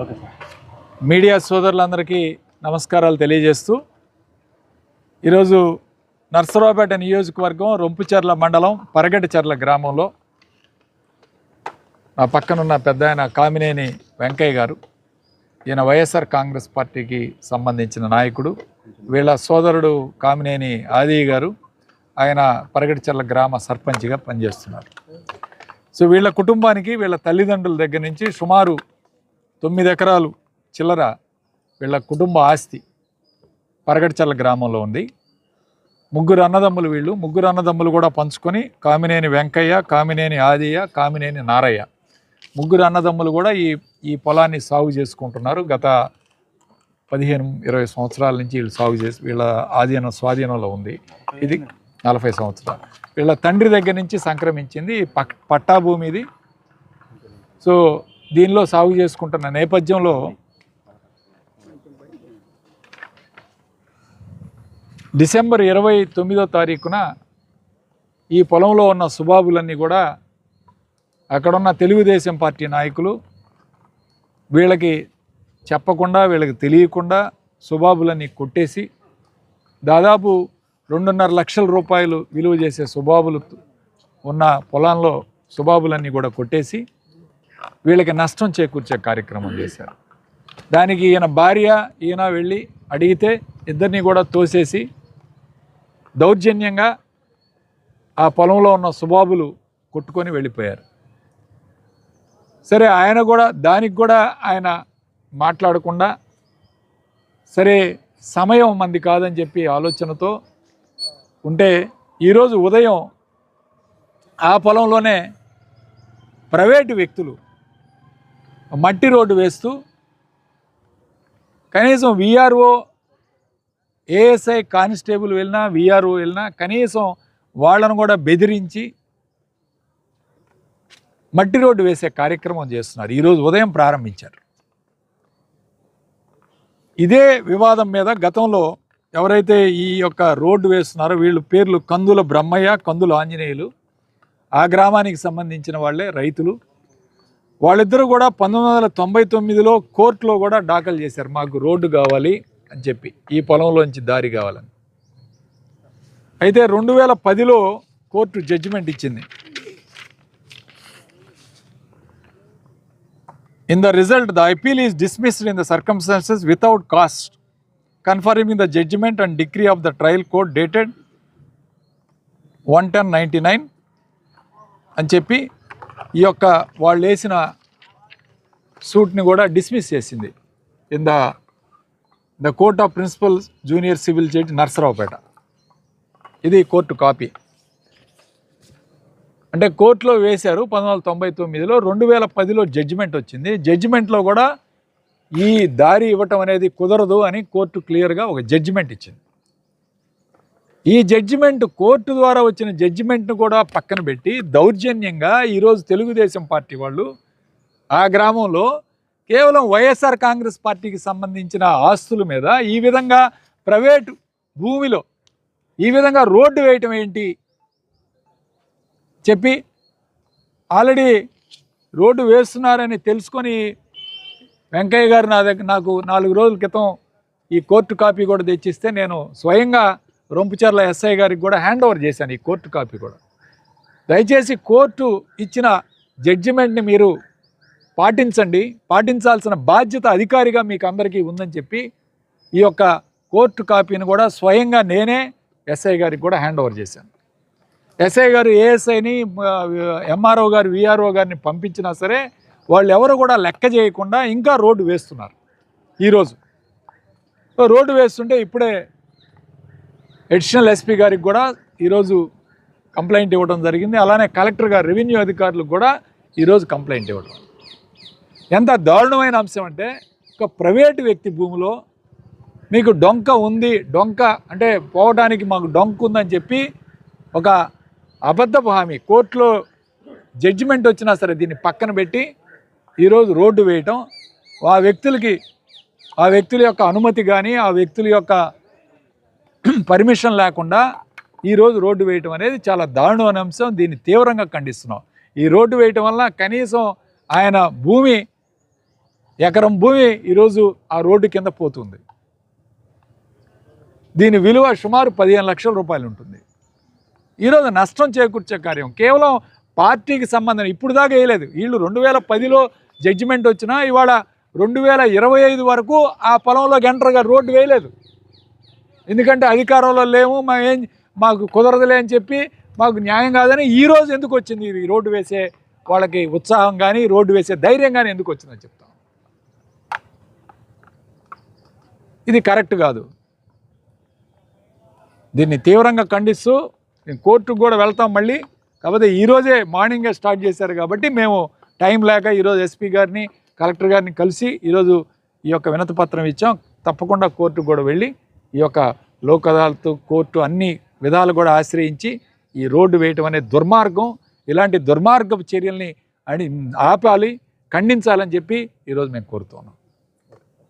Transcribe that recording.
Okay sir. Media సోదరులందరికీ నమస్కారాలు తెలియజేస్తూ ఈరోజు నర్సరావుపేట నియోజకవర్గం రొంపుచెర్ల మండలం పరగటిచెర్ల గ్రామంలో నా పక్కనున్న పెద్ద ఆయన కామినేని వెంకయ్య గారు ఈయన వైఎస్ఆర్ కాంగ్రెస్ పార్టీకి సంబంధించిన నాయకుడు వీళ్ళ సోదరుడు కామినేని ఆది గారు ఆయన పరగటిచెర్ల గ్రామ సర్పంచ్గా పనిచేస్తున్నారు. సో వీళ్ళ కుటుంబానికి వీళ్ళ తల్లిదండ్రుల దగ్గర నుంచి సుమారు తొమ్మిది ఎకరాలు చిల్లర వీళ్ళ కుటుంబ ఆస్తి పరగడిచల్ల గ్రామంలో ఉంది. ముగ్గురు అన్నదమ్ములు వీళ్ళు. ముగ్గురు అన్నదమ్ములు కూడా పంచుకొని కామినేని వెంకయ్య కామినేని ఆదియ్య కామినేని నారయ్య. ముగ్గురు అన్నదమ్ములు కూడా ఈ ఈ పొలాన్ని సాగు చేసుకుంటున్నారు. గత పదిహేను ఇరవై సంవత్సరాల నుంచి వీళ్ళు సాగు చేసి వీళ్ళ ఆధీనం స్వాధీనంలో ఉంది. ఇది నలభై సంవత్సరాలు. వీళ్ళ తండ్రి దగ్గర నుంచి సంక్రమించింది పట్టా భూమి ఇది సో దీనిలో సాగు చేసుకుంటున్న నేపథ్యంలో డిసెంబర్ ఇరవై తొమ్మిదో తారీఖున ఈ పొలంలో ఉన్న సుబాబులన్నీ కూడా అక్కడున్న తెలుగుదేశం పార్టీ నాయకులు వీళ్ళకి చెప్పకుండా వీళ్ళకి తెలియకుండా సుబాబులన్నీ కొట్టేసి దాదాపు రెండున్నర లక్షల రూపాయలు విలువ చేసే సుబాబులు ఉన్న పొలంలో సుబాబులన్నీ కూడా కొట్టేసి వీళ్ళకి నష్టం చేకూర్చే కార్యక్రమం చేశారు. దానికి ఈయన భార్య ఈయన వెళ్ళి అడిగితే ఇద్దరిని కూడా తోసేసి దౌర్జన్యంగా ఆ పొలంలో ఉన్న సుబాబులు కొట్టుకొని వెళ్ళిపోయారు. సరే ఆయన కూడా దానికి కూడా ఆయన మాట్లాడకుండా సరే సమయం మంది కాదని చెప్పి ఆలోచనతో ఉంటే ఈరోజు ఉదయం ఆ పొలంలోనే ప్రైవేటు వ్యక్తులు మట్టి రోడ్డు వేస్తూ కనీసం విఆర్ఓ ఏఎస్ఐ కానిస్టేబుల్ వెళ్ళినా విఆర్ఓ వెళ్ళినా కనీసం వాళ్ళను కూడా బెదిరించి మట్టి రోడ్డు వేసే కార్యక్రమం చేస్తున్నారు. ఈరోజు ఉదయం ప్రారంభించారు. ఇదే వివాదం మీద గతంలో ఎవరైతే ఈ యొక్క రోడ్డు వేస్తున్నారో వీళ్ళు పేర్లు కందుల బ్రహ్మయ్య కందుల ఆంజనేయులు ఆ గ్రామానికి సంబంధించిన వాళ్ళే రైతులు వాళ్ళిద్దరూ కూడా పంతొమ్మిది వందల తొంభై తొమ్మిదిలో కోర్టులో కూడా దాఖలు చేశారు. మాకు రోడ్డు కావాలి అని చెప్పి ఈ పొలంలోంచి దారి కావాలని. అయితే రెండు వేల పదిలో కోర్టు జడ్జిమెంట్ ఇచ్చింది. In the result the appeal is dismissed in the circumstances without cost confirming the judgment and degree of the trial court dated one ten ninety nine అని చెప్పి ఈ యొక్క వాళ్ళు వేసిన సూట్ని కూడా డిస్మిస్ చేసింది. In the the court of principal junior civil judge Narasaraopet. ఇది court copy. అంటే కోర్టులో వేశారు పంతొమ్మిది వందల తొంభై తొమ్మిదిలో రెండు వేల పదిలో జడ్జిమెంట్ వచ్చింది. జడ్జిమెంట్లో కూడా ఈ దారి ఇవ్వటం అనేది కుదరదు అని కోర్టు క్లియర్గా ఒక జడ్జిమెంట్ ఇచ్చింది. ఈ జడ్జిమెంట్ కోర్టు ద్వారా వచ్చిన జడ్జిమెంట్ను కూడా పక్కన పెట్టి దౌర్జన్యంగా ఈరోజు తెలుగుదేశం పార్టీ వాళ్ళు ఆ గ్రామంలో కేవలం వైఎస్ఆర్ కాంగ్రెస్ పార్టీకి సంబంధించిన ఆస్తుల మీద ఈ విధంగా ప్రైవేటు భూమిలో ఈ విధంగా రోడ్డు వేయటం ఏంటి చెప్పి ఆల్రెడీ రోడ్డు వేస్తున్నారని తెలుసుకొని వెంకయ్య గారు నా దగ్గర నాకు నాలుగు రోజుల క్రితం ఈ కోర్టు కాపీ కూడా తెచ్చిస్తే నేను స్వయంగా రొంపుచర్ల ఎస్ఐ గారికి కూడా హ్యాండ్ ఓవర్ చేశాను ఈ కోర్టు కాపీ కూడా. దయచేసి కోర్టు ఇచ్చిన జడ్జిమెంట్ని మీరు పాటించండి. పాటించాల్సిన బాధ్యత అధికారిగా మీకు అందరికీ ఉందని చెప్పి ఈ యొక్క కోర్టు కాపీని కూడా స్వయంగా నేనే ఎస్ఐ గారికి కూడా హ్యాండ్ ఓవర్ చేశాను. ఎస్ఐ గారు ఏఎస్ఐని ఎంఆర్ఓ గారు విఆర్ఓ గారిని పంపించినా సరే వాళ్ళు ఎవరు కూడా లెక్క చేయకుండా ఇంకా రోడ్డు వేస్తున్నారు ఈరోజు. రోడ్డు వేస్తుంటే ఇప్పుడే అడిషనల్ ఎస్పీ గారికి కూడా ఈరోజు కంప్లైంట్ ఇవ్వడం జరిగింది. అలానే కలెక్టర్ గారు రెవెన్యూ అధికారులకు కూడా ఈరోజు కంప్లైంట్ ఇవ్వడం. ఎంత దారుణమైన అంశం అంటే ఒక ప్రైవేటు వ్యక్తి భూమిలో మీకు డొంక ఉంది డొంక అంటే పోవడానికి మాకు డొంక ఉందని చెప్పి ఒక అబద్ధపు హామీ కోర్టులో జడ్జిమెంట్ వచ్చినా సరే దీన్ని పక్కన పెట్టి ఈరోజు రోడ్డు వేయటం ఆ వ్యక్తులకి ఆ వ్యక్తుల యొక్క అనుమతి కానీ ఆ వ్యక్తుల యొక్క పర్మిషన్ లేకుండా ఈరోజు రోడ్డు వేయటం అనేది చాలా దారుణమైన అంశం దీన్ని తీవ్రంగా ఖండిస్తున్నాం. ఈ రోడ్డు వేయటం వల్ల కనీసం ఆయన భూమి ఎకరం భూమి ఈరోజు ఆ రోడ్డు కింద పోతుంది. దీని విలువ సుమారు పదిహేను లక్షల రూపాయలు ఉంటుంది. ఈరోజు నష్టం చేకూర్చే కార్యం కేవలం పార్టీకి సంబంధం ఇప్పుడు దాకా వేయలేదు. వీళ్ళు రెండు వేల పదిలో జడ్జిమెంట్ వచ్చినా ఇవాళ రెండు వేల ఇరవై ఐదు వరకు ఆ పొలంలో గంటరుగా రోడ్డు వేయలేదు. ఎందుకంటే అధికారంలో లేము మా ఏం మాకు కుదరదులే అని చెప్పి మాకు న్యాయం కాదని ఈరోజు ఎందుకు వచ్చింది? ఈ రోడ్డు వేసే వాళ్ళకి ఉత్సాహం కానీ రోడ్డు వేసే ధైర్యం కానీ ఎందుకు వచ్చిందని చెప్తాం. ఇది కరెక్ట్ కాదు. దీన్ని తీవ్రంగా ఖండిస్తూ నేను కోర్టుకు కూడా వెళ్తాం మళ్ళీ. కాకపోతే ఈరోజే మార్నింగే స్టార్ట్ చేశారు కాబట్టి మేము టైం లేక ఈరోజు ఎస్పీ గారిని కలెక్టర్ గారిని కలిసి ఈరోజు ఈ యొక్క వినతి పత్రం ఇచ్చాం. తప్పకుండా కోర్టుకు కూడా వెళ్ళి ఈ యొక్క లోక్ అదాలత్ కోర్టు అన్ని విధాలు కూడా ఆశ్రయించి ఈ రోడ్డు వేయటం అనే దుర్మార్గం. ఇలాంటి దుర్మార్గపు చర్యల్ని అని ఆపాలి ఖండించాలని చెప్పి ఈరోజు మేము కోరుతున్నాం.